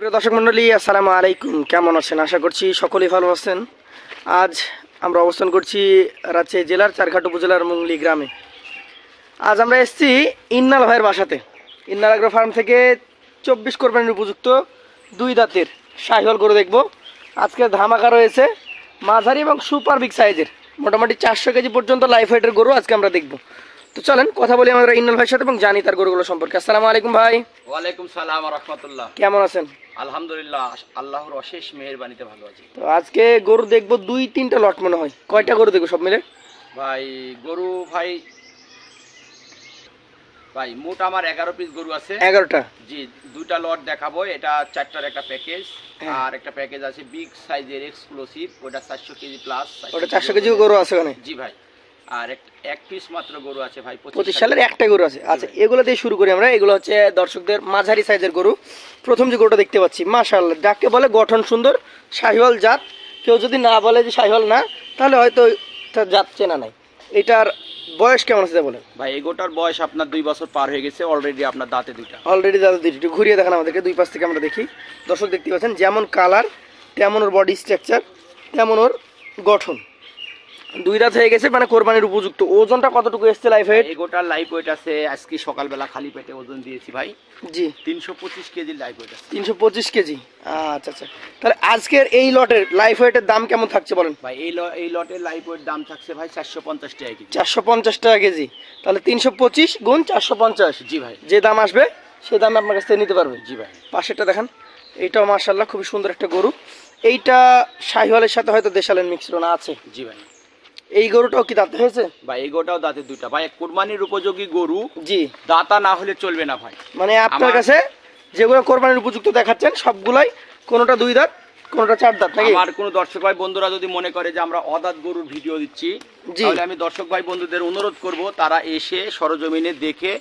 প্রিয় দর্শক মন্ডলী আসসালামু আলাইকুম। কেমন আছেন? আশা করছি সকলেই ভালো আছেন। আজ আমরা অবস্থান করছি রাজশাহী জেলার চারঘাট উপজেলার মুংলি গ্রামে। আজ আমরা এসেছি ইন্নাল ভাইয়ের বাসাতে। ইন্নাল আগ্রো ফার্ম থেকে চব্বিশ কোরবানির উপযুক্ত দুই দাঁতের শাহিওয়াল গরু দেখব। আজকে ধামাকা রয়েছে মাঝারি এবং সুপার বিগ সাইজের মোটামুটি চারশো কেজি পর্যন্ত লাইফ হাইটের গরু আজকে আমরা দেখব। তো চলেন কথা বলি আমরা ইন্নাল ভাইয়ের সাথে এবং জানি তার গরুগুলো সম্পর্কে। আসসালামু আলাইকুম ভাই। ওয়ালাইকুম সালাম রহমতুল্লাহ। কেমন আছেন? আলহামদুলিল্লাহ আল্লাহর অশেষ মেহেরবানিতে ভালো আছি। তো আজকে গরু দেখব দুই তিনটা লট মনে হয়। কয়টা গরু দেখব সব মিলে? ভাই গরু ভাই ভাই মোট আমার এগারো পিস গরু আছে। এগারোটা? জি দুইটা লট দেখাবো। এটা চারটার একটা প্যাকেজ। আর একটা প্যাকেজ আছে বিগ সাইজের এক্সক্লুসিভ ওটা চারশো কেজি প্লাস ওটা চারশো কেজি গরু আছে ওখানে? জি ভাই। আর এক- পিস মাত্র গরু আছে ভাই পঁচিশ সালের একটা গরু আছে। আচ্ছা এগুলো দিয়ে শুরু করি আমরা। এগুলো হচ্ছে দর্শকদের মাঝারি সাইজের গরু। প্রথম যে গরুটা দেখতে পাচ্ছি মাশাল্লাহ যাকে বলে গঠন সুন্দর শাহিওয়াল জাত। কেউ যদি না বলে যে শাহিওয়াল না তাহলে হয়তো তার জাত চেনা নাই। এটার বয়স কেমন আছে তা বলেন? ভাই এগোটার বয়স আপনার দুই বছর পার হয়ে গেছে অলরেডি আপনার দাঁতে দুইটা। অলরেডি দিদি একটু ঘুরিয়ে দেখান আমাদেরকে দুই পাশ থেকে আমরা দেখি। দর্শক দেখতে পাচ্ছেন যেমন কালার তেমন ওর বডি স্ট্রাকচার তেমন ওর গঠন। দুই রাত হয়ে গেছে মানে কোরবানির উপযুক্ত। ওজনটা কতটুকু এসছে লাইফ হাইট এগোটার লাইফ ওয়েট আছে আজকে সকালবেলা খালি পেটে ওজন দিয়েছি ভাই। জি। তিনশো পঁচিশ কেজির লাইফ ওয়েট আছে। তিনশো পঁচিশ কেজি। আচ্ছা আচ্ছা। তাহলে আজকের এই লটের লাইফ ওয়েটের দাম কেমন থাকছে বলেন? ভাই এই এই লটের লাইফ ওয়েট দাম থাকছে ভাই চারশো পঞ্চাশ টাকা কেজি। চারশো পঞ্চাশ টাকা কেজি। তাহলে তিনশো পঁচিশ গুণ চারশো পঞ্চাশ। জি ভাই। যে দাম আসবে সে দাম আপনার কাছ থেকে নিতে পারবেন জি ভাই। পাশেরটা দেখেন এইটাও মার্শাল্লাহ খুবই সুন্দর একটা গরু। এইটা শাহিওয়ালের সাথে হয়তো দেশালের মিশ্রণ আছে। জি ভাই। এই গরুটাও কি দাঁতে হয়েছে? ভাই এগোটাও দাঁতে দুইটা। ভাই কোরবানির উপযোগী গরু জি। দাতা না হলে চলবে না ভাই। মানে আপনার কাছে যেগুলো কোরবানির উপযুক্ত দেখাচ্ছেন সবগুলাই কোনোটা দুই দাঁত কোনোটা চার দাঁত নাকি? আমার কোনো দর্শক ভাই বন্ধুরা যদি মনে করে যে আমরা অদাত গরুর ভিডিও দিচ্ছি তাহলে আমি দর্শক ভাই বন্ধুদের অনুরোধ করব তারা এসে সরজমিনে দেখে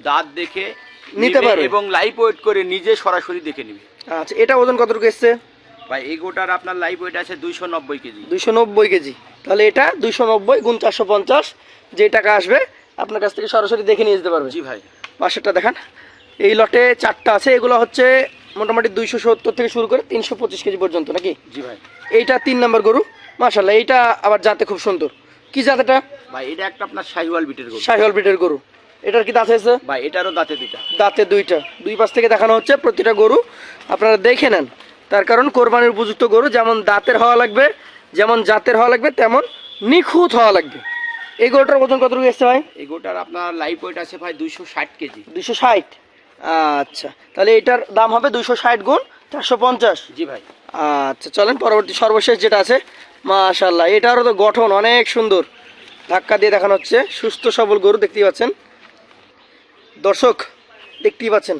দাঁত দেখে নিতে পারে এবং লাইভ ওয়েট করে নিজে সরাসরি দেখে নিবে। আচ্ছা এটা ওজন কতটুকু এসছে? ভাই এই গোটার আপনার লাইভ ওয়েট আছে দুইশো নব্বই কেজি। দুইশো নব্বই কেজি। তাহলে এটা দুইশো নব্বই গুণ চারশো পঞ্চাশ যে টাকা আসবে আপনার কাছ থেকে সরাসরি দেখে নিয়ে যেতে পারবে। জি ভাই। পাশেরটা দেখান। এই লটে চারটা আছে এগুলো হচ্ছে মোটামুটি দুইশো সত্তর থেকে শুরু করে তিনশো পঁচিশ কেজি পর্যন্ত নাকি? জি ভাই। এইটা তিন নম্বর গরু মাশাল্লাহ এইটা আবার জাতে খুব সুন্দর। কি জাতটা ভাই এটা একটা আপনার শাহিওয়াল বিটের গরু। শাহিওয়াল ব্রিডের গরু। এটার কি দাঁত হয়েছে? ভাই এটারও দাঁতে দুইটা। দাঁতে দুইটা। দুই পাশ থেকে দেখানো হচ্ছে প্রতিটা গরু। আপনারা দেখে নেন। তার কারণ কোরবানির উপযুক্ত গরু যেমন দাঁতের হওয়া লাগবে যেমন জাতের হওয়া লাগবে তেমন নিখুঁত হওয়া লাগবে। এই গরুটার ওজন কতটুকু এসছে ভাই? এই এগোটার আপনার লাইফ ওয়েট আছে ভাই দুইশো ষাট কেজি। দুইশো ষাট? আচ্ছা তাহলে এটার দাম হবে দুইশো ষাট গুণ চারশো পঞ্চাশ। জি ভাই। আচ্ছা চলেন পরবর্তী সর্বশেষ যেটা আছে মাশাল্লাহ এটারও তো গঠন অনেক সুন্দর। ধাক্কা দিয়ে দেখানো হচ্ছে সুস্থ সবল গরু দেখতেই পাচ্ছেন। দর্শক দেখতেই পাচ্ছেন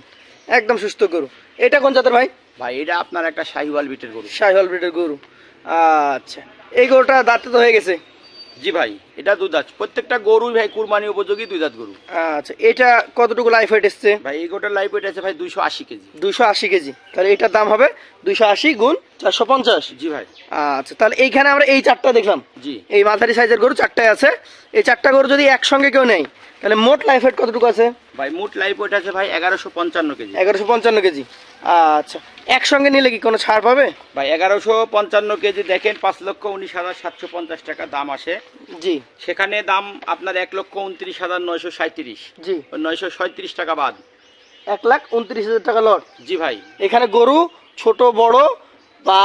একদম সুস্থ গরু। এটা কোন জাতের ভাই? ভাই এটা আপনার একটা শাহিওয়াল বিটের গরু। শাহিওয়াল ব্রিডের গরু। আচ্ছা। এই গরুটা দাঁতে তো হয়ে গেছে? জি ভাই এটা দুই দাঁত। প্রত্যেকটা গরুই ভাই কুরবানি উপযোগী দুই দাঁত গরু। আচ্ছা এটা কতটুকু লাইফ ওয়েট এসছে? ভাই এই গোটার লাইভ ওয়েট আছে ভাই দুইশো আশি কেজি। দুইশো আশি কেজি। তাহলে এটার দাম হবে দুইশো আশি গুণ চারশো পঞ্চাশ। জি ভাই। আচ্ছা তাহলে এইখানে আমরা এই চারটা দেখলাম। জি। এই মাঝারি সাইজের গরু চারটায় আছে। এই চারটা গরু যদি একসঙ্গে কেউ নেয় তাহলে মোট লাইফ ওয়েট কতটুকু আছে? ভাই মোট লাইভ ওয়েট আছে ভাই এগারোশো পঞ্চান্ন কেজি। এগারোশো পঞ্চান্ন কেজি। আচ্ছা একসঙ্গে নিলে কি কোনো ছাড় পাবে? ভাই এগারোশো পঞ্চান্ন কেজি দেখেন পাঁচ লক্ষ উনিশ হাজার সাতশো পঞ্চাশ টাকা দাম আসে। জি। সেখানে দাম আপনার এক লক্ষ উনত্রিশ হাজার নয়শো সাঁত্রিশ জি। নয়শো সাঁত্রিশ টাকা বাদ। এক লাখ উনত্রিশ হাজার টাকা লট জি ভাই। এখানে গরু ছোট বড় বা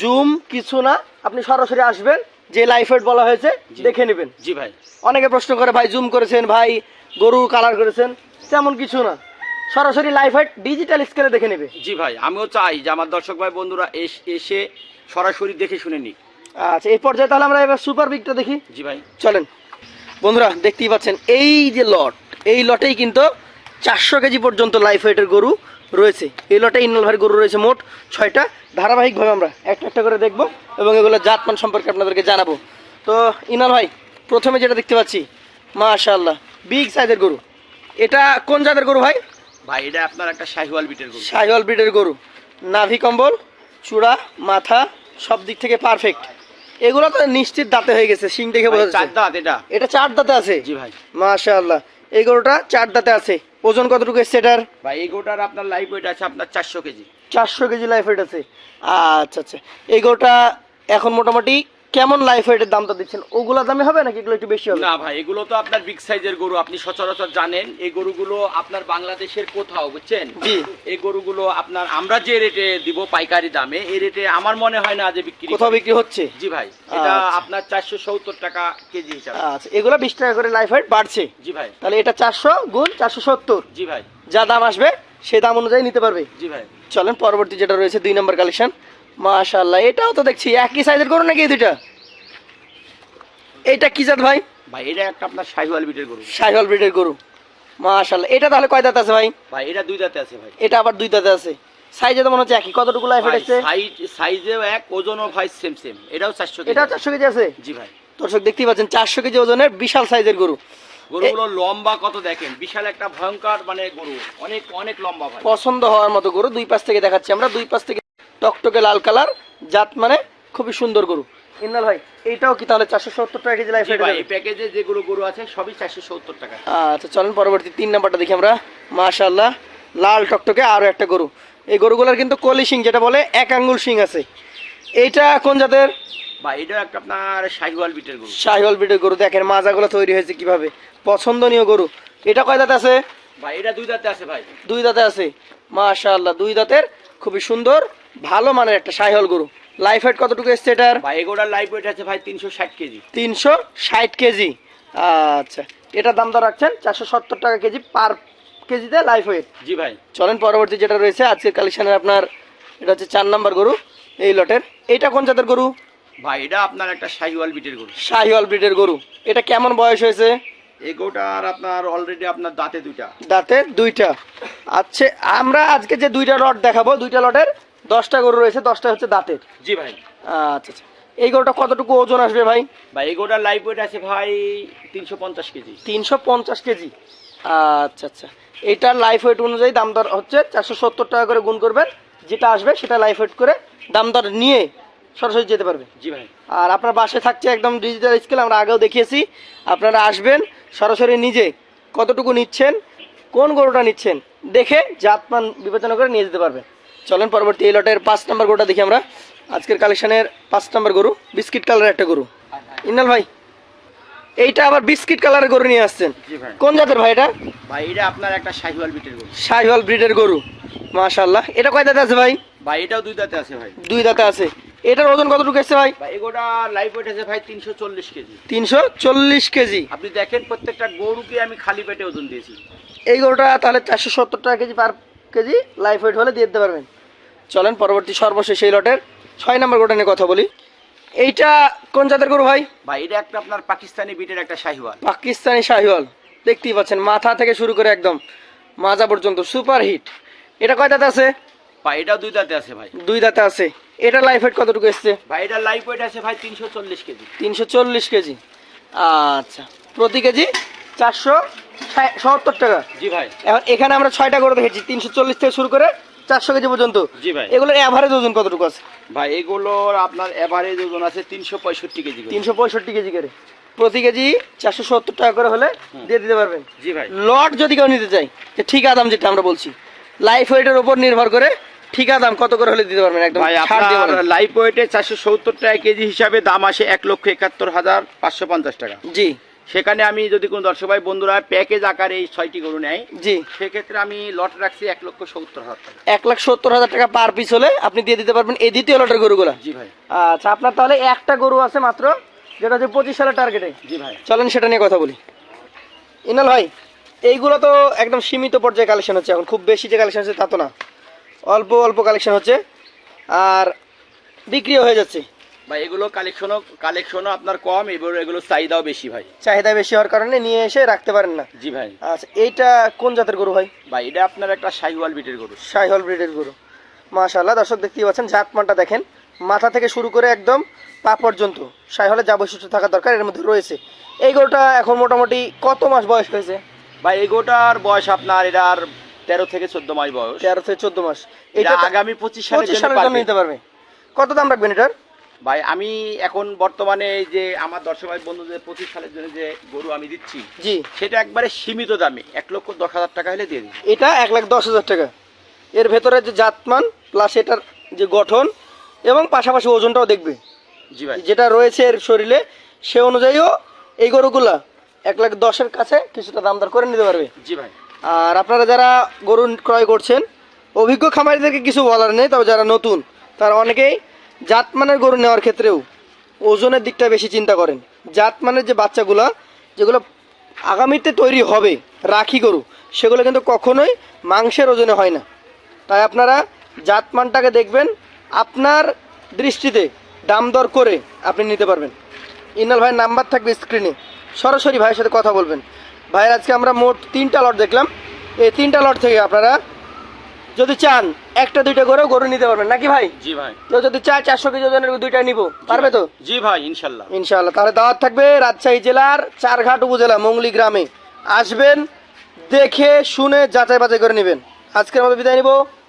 জুম কিছু না আপনি সরাসরি আসবেন যে লাইফ ওয়েট বলা হয়েছে দেখে নেবেন। জি ভাই। অনেকে প্রশ্ন করে ভাই জুম করেছেন ভাই গরু কালার করেছেন তেমন কিছু না। সরাসরি লাইফ ওয়েট ডিজিটাল স্কেলে দেখে নেবে। জি ভাই আমিও চাই যে আমার দর্শক ভাই বন্ধুরা এস- সরাসরি দেখে শুনে নিক। আচ্ছা এই পর্যায়ে তাহলে আমরা এবার সুপার বিগটা দেখি। জি ভাই। চলেন বন্ধুরা দেখতেই পাচ্ছেন এই যে লট এই লটেই কিন্তু চারশো কেজি পর্যন্ত লাইফ ওয়েটের গরু রয়েছে। এই লটে ইন্নল ভাইয়ের গরু রয়েছে মোট ছয়টা। ধারাবাহিকভাবে আমরা একটা একটা করে দেখব এবং এগুলো জাতমান সম্পর্কে আপনাদেরকে জানাব। তো ইনাল ভাই প্রথমে যেটা দেখতে পাচ্ছি মাশাআল্লাহ বিগ সাইজের গরু। এটা কোন জাতের গরু ভাই? ভাই এটা আপনার একটা শাহিওয়াল বিটের গরু। শাহিওয়াল ব্রিডের গরু। নাভি কম্বল চূড়া মাথা সব দিক থেকে পারফেক্ট এগুলো তো নিশ্চিত দাঁতে হয়ে গেছে শিং দেখে বোঝা চার দাঁত এটা। এটা চার দাঁতে আছে? জি ভাই। মাশাআল্লাহ। এই গরুটা চার দাঁতে আছে। ওজন কতটুকু এসছে এটার? ভাই এই গোটার আপনার লাইভ ওয়েট আছে আপনার চারশো কেজি। চারশো কেজি লাইফ ওয়েট আছে। আচ্ছা আচ্ছা। এই গরুটা এখন মোটামুটি কেমন লাইফ ওয়েটের দামটা দিচ্ছেন? ওগুলা দামে হবে নাকি এগুলো একটু বেশি হবে? না ভাই এগুলো তো আপনার বিগ সাইজের গরু। আপনি সচরাচর জানেন এই গরুগুলো আপনার বাংলাদেশের কোথাও বুঝছেন? জি। এই গরুগুলো আপনার আমরা যে রেটে দিব পাইকারি দামে এই রেটে আমার মনে হয় না যে বিক্রি কোথাও বিক্রি হচ্ছে? জি ভাই এটা আচ্ছা। আপনার চারশো সত্তর টাকা কেজি হিসাবে। আচ্ছা এগুলো বিশ টাকা করে লাইফ ওয়েট বাড়ছে? জি ভাই। তাহলে এটা চারশো গুণ চারশো সত্তর। জি ভাই। যা দাম আসবে সেই দাম অনুযায়ী নিতে পারবে। জি ভাই। চলেন পরবর্তী যেটা রয়েছে দুই নম্বর কালেকশন মাশাল্লাহ এটাও তো দেখছি একই সাইজের গরু নাকি দুইটা? এইটা কি জাত ভাই? ভাই এটা একটা আপনার শাহিওয়াল বিটের গরু। ব্রিডের গরু মাশাল্লাহ এটা তাহলে কয় দাঁত আছে ভাই? ভাই এটা দুই দাঁতে আছে ভাই। এটা আবার দুই দাঁতে আছে। সাইজে তো মনে হচ্ছে একই কতটুকু লাইফ এসেছে সাইজেও এক ওজনও ভাই সেম সেম এটাও চারশো এটা চারশো কেজি আছে? জি ভাই। দর্শক দেখতেই পাচ্ছেন চারশো কেজি ওজনের বিশাল সাইজের গরু। গরুগুলো লম্বা কত দেখেন? বিশাল একটা ভয়ঙ্কর মানে গরু। অনেক অনেক লম্বা ভাই। পছন্দ হওয়ার মতো গরু দুই পাশ থেকে দেখাচ্ছি আমরা দুই পাশ থেকে টকটকে লাল কালার জাত মানে খুবই সুন্দর গরু। ইন্দাল ভাই এইটাও কি তাহলে চারশো সত্তর টাকা কেজি লাইফ এই প্যাকেজে যেগুলো গরু আছে সবই চারশো সত্তর টাকা। আচ্ছা চলেন পরবর্তী তিন নাম্বারটা দেখি আমরা। মাশাল্লাহ লাল টকটকে আরও একটা গরু। এই গরুগুলোর কিন্তু কলি শিং যেটা বলে এক আঙ্গুল শিং আছে। এইটা কোন জাতের? বা এটা একটা আপনার শাহিওয়াল বিটের গরু। শাহিওয়াল বিটের গরু দেখেন মাজাগুলো তৈরি হয়েছে কীভাবে। পছন্দনীয় গরু। এটা কয় দাঁত আছে? ভাই এটা দুই দাঁতে আছে ভাই। দুই দাঁতে আছে। মাশাআল্লাহ দুই দাঁতের খুবই সুন্দর। ভালো মানের একটা শাহিওয়াল গরু। লাইফ হাইট কতটুকু এসছে এটার? ভাই এগোটার লাইফ ওয়েট আছে ভাই তিনশো ষাট কেজি। তিনশো ষাট কেজি। আচ্ছা এটার দাম দর রাখছেন? চারশো সত্তর টাকা কেজি পার কেজিতে লাইফ ওয়েট জি ভাই। চলেন পরবর্তী যেটা রয়েছে আজকের কালেকশনের আপনার এটা হচ্ছে চার নাম্বার গরু এই লটের। এটা কোন জাতের গরু? ভাই এটা আপনার একটা শাহিওয়াল বিটের গরু। শাহিওয়াল ব্রিডের গরু। এটা কেমন বয়স হয়েছে? এই গরুটার আপনার অলরেডি আপনার দাঁতে দুইটা। দাঁতে দুইটা। আচ্ছা আমরা আজকে যে দুইটা লট দেখাবো দুইটা লটের দশটা গরু রয়েছে দশটা হচ্ছে দাঁতের। জি ভাই। আচ্ছা আচ্ছা। এই গরুটা কতটুকু ওজন আসবে ভাই? ভাই এই গরুটার লাইফ ওয়েট আছে ভাই তিনশো পঞ্চাশ কেজি। তিনশো পঞ্চাশ কেজি। আচ্ছা আচ্ছা। এইটার লাইফ ওয়েট অনুযায়ী দাম দর হচ্ছে চারশো সত্তর টাকা করে গুণ করবেন। যেটা আসবে সেটা লাইফ ওয়েট করে দাম দর নিয়ে সরাসরি যেতে পারবে। জি ভাই। আর আপনার বাসে থাকছে একদম ডিজিটাল স্কেল আমরা আগেও দেখিয়েছি। আপনারা আসবেন সরাসরি নিজে কতটুকু নিচ্ছেন কোন গরুটা নিচ্ছেন দেখে জাতমান বিবেচনা করে নিয়ে যেতে পারবেন। চলেন পরবর্তী এই লটের পাঁচ নম্বর গরুটা দেখি আমরা। আজকের কালেকশনের পাঁচ নম্বর গরু বিস্কিট কালারের একটা গরু। ইন্নাল ভাই এইটা আবার বিস্কিট কালারের গরু নিয়ে আসছেন। কোন জাতের ভাই এটা? ভাই এটা আপনার একটা শাহিওয়াল ব্রিডের গরু। শাহিওয়াল ব্রিডের গরু মাশাল্লাহ এটা কয় দাঁতে আছে ভাই? ভাই এটাও দুই দাঁতে আছে ভাই। দুই দাঁতে আছে। এটার ওজন কতটুকু এসছে ভাই? ভাই এগোটা লাইফ ওয়েট আছে ভাই তিনশো চল্লিশ কেজি। তিনশো চল্লিশ কেজি। আপনি দেখেন প্রত্যেকটা গরুকে আমি খালি পেটে ওজন দিয়েছি। এই গরুটা তাহলে চারশো সত্তর টাকা KG per KG life weight হলে দিয়ে দিতে পারবেন। চলেন পরবর্তী সর্বশেষ এই লটের ছয় নম্বর গোটা নিয়ে কথা বলি। এইটা কোন জাতের গরু ভাই? ভাই এটা একটা আপনার পাকিস্তানি বিটের একটা শাহিওয়াল। পাকিস্তানি শাহিওয়াল দেখতেই পাচ্ছেন মাথা থেকে শুরু করে একদম মাজা পর্যন্ত সুপার হিট। এটা কয় দাঁতে আছে? ভাই এটাও দুই দাঁতে আছে ভাই। দুই দাঁতে আছে। এটা লাইফ ওয়েট কতটুকু এসছে? ভাই এটার লাইফ ওয়েট আছে ভাই তিনশো চল্লিশ কেজি। তিনশো চল্লিশ কেজি। আচ্ছা প্রতি কেজি চারশো সত্তর টাকা। জি ভাই। এখন এখানে আমরা ছয়টা করে দেখেছি তিনশো চল্লিশ থেকে শুরু করে চারশো কেজি পর্যন্ত। জি ভাই। এগুলোর অ্যাভারেজ ওজন কতটুকু আছে? ভাই এগুলোর আপনার এভারেজ ওজন আছে তিনশো পঁয়ষট্টি কেজি তিনশো পঁয়ষট্টি কেজি করে। প্রতি কেজি চারশো সত্তর টাকা করে হলে দিয়ে দিতে পারবেন। জি ভাই। লট যদি কেউ নিতে চাই যে ঠিকা দাম যেটা আমরা বলছি লাইফ ওয়েটের উপর নির্ভর করে ঠিকা দাম কত করে হলে দিতে পারবেন একদম ভাই আপনার লাইফ ওয়েটে চারশো সত্তর টাকা কেজি হিসাবে দাম আসে এক লক্ষ একাত্তর হাজার পাঁচশো পঞ্চাশ টাকা। জি। সেখানে আমি যদি কোনো দর্শক ভাই বন্ধুরা প্যাকেজ আকারে এই ছয়টি গরু নেয় জি। সেক্ষেত্রে আমি লট রাখছি এক লক্ষ সত্তর হাজার টাকা। এক লাখ সত্তর হাজার টাকা পার পিস হলে আপনি দিয়ে দিতে পারবেন এই দ্বিতীয় লটের গরুগুলা। জি ভাই। আচ্ছা আপনার তাহলে একটা গরু আছে মাত্র যেটা হচ্ছে পঁচিশ সালের টার্গেটে জি ভাই। চলেন সেটা নিয়ে কথা বলি। ইনাল ভাই এইগুলো তো একদম সীমিত পর্যায়ে কালেকশন হচ্ছে এখন খুব বেশি যে কালেকশন হচ্ছে তা তো না। অল্প অল্প কালেকশন হচ্ছে আর বিক্রিও হয়ে যাচ্ছে। ভাই এগুলো কালেকশনও কালেকশনও আপনার কম এবার এগুলো চাহিদাও বেশি ভাই। চাহিদা বেশি হওয়ার কারণে নিয়ে এসে রাখতে পারেন না। জি ভাই। আচ্ছা এইটা কোন জাতের গরু ভাই? ভাই এটা আপনার একটা শাহিওয়াল বিটের গরু। শাহিহল ব্রিডের গরু। দর্শক দেখতেই পাচ্ছেন জাতমানটা দেখেন। মাথা থেকে শুরু করে একদম পা পর্যন্ত শাহিহলে যা বৈশিষ্ট্য থাকা দরকার এর মধ্যে রয়েছে। এই গরুটা এখন মোটামুটি কত মাস বয়স হয়েছে? ভাই এই এগোটার বয়স আপনার এটার তেরো থেকে চোদ্দ মাস বয়স। তেরো থেকে চোদ্দ মাস। এটা এটা আগামী পঁচিশ জন্য নিতে পারবে। কত দাম রাখবেন এটার? ভাই আমি এখন বর্তমানে এই যে আমার দর্শক ভাই বন্ধুদের পঁচিশ সালের জন্য যে গরু আমি দিচ্ছি জি। সেটা একবারে সীমিত দামে এক লক্ষ দশ হাজার টাকা হলে দিয়ে দিই এটা এক লাখ দশ হাজার টাকা। এর ভেতরে যে জাতমান প্লাস এটার যে গঠন এবং পাশাপাশি ওজনটাও দেখবে। জি ভাই। যেটা রয়েছে এর শরীরে সে অনুযায়ীও এই গরুগুলা এক লাখ দশের কাছে কিছুটা দাম দর করে নিতে পারবে। জি ভাই। আর আপনারা যারা গরু ক্রয় করছেন অভিজ্ঞ খামারিদেরকে কিছু বলার নেই তবে যারা নতুন তারা অনেকেই জাতমানের গরু নেওয়ার ক্ষেত্রেও ওজনের দিকটা বেশি চিন্তা করেন। জাতমানের যে বাচ্চাগুলা, যেগুলো আগামীতে তৈরি হবে রাখি গরু, সেগুলো কিন্তু কখনোই মাংসের ওজনে হয় না। তাই আপনারা জাতমানটাকে দেখবেন, আপনার দৃষ্টিতে দাম দর করে আপনি নিতে পারবেন। ইনাল ভাইয়ের নাম্বার থাকবে স্ক্রিনে। সরাসরি ভাইয়ের সাথে কথা বলবেন। ভাইয়ের আজকে আমরা মোট তিনটা লট দেখলাম। এই তিনটা লট থেকে আপনারা যদি চান একটা দুইটা করেও গরু নিতে পারবেন। নাকি ভাই? জি ভাই। কেউ যদি চায় চারশো কেজি ওজনের দুইটা নিবো পারবে তো? জি ভাই ইনশাল্লাহ। ইনশাল্লাহ। তাহলে দাওয়াত থাকবে রাজশাহী জেলার চারঘাট উপজেলা মঙ্গলি গ্রামে। আসবেন দেখে শুনে যাচাই বাছাই করে নেবেন। আজকের মতো বিদায় নিব।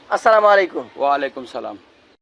আসসালামু আলাইকুম। ওয়ালাইকুম সালাম।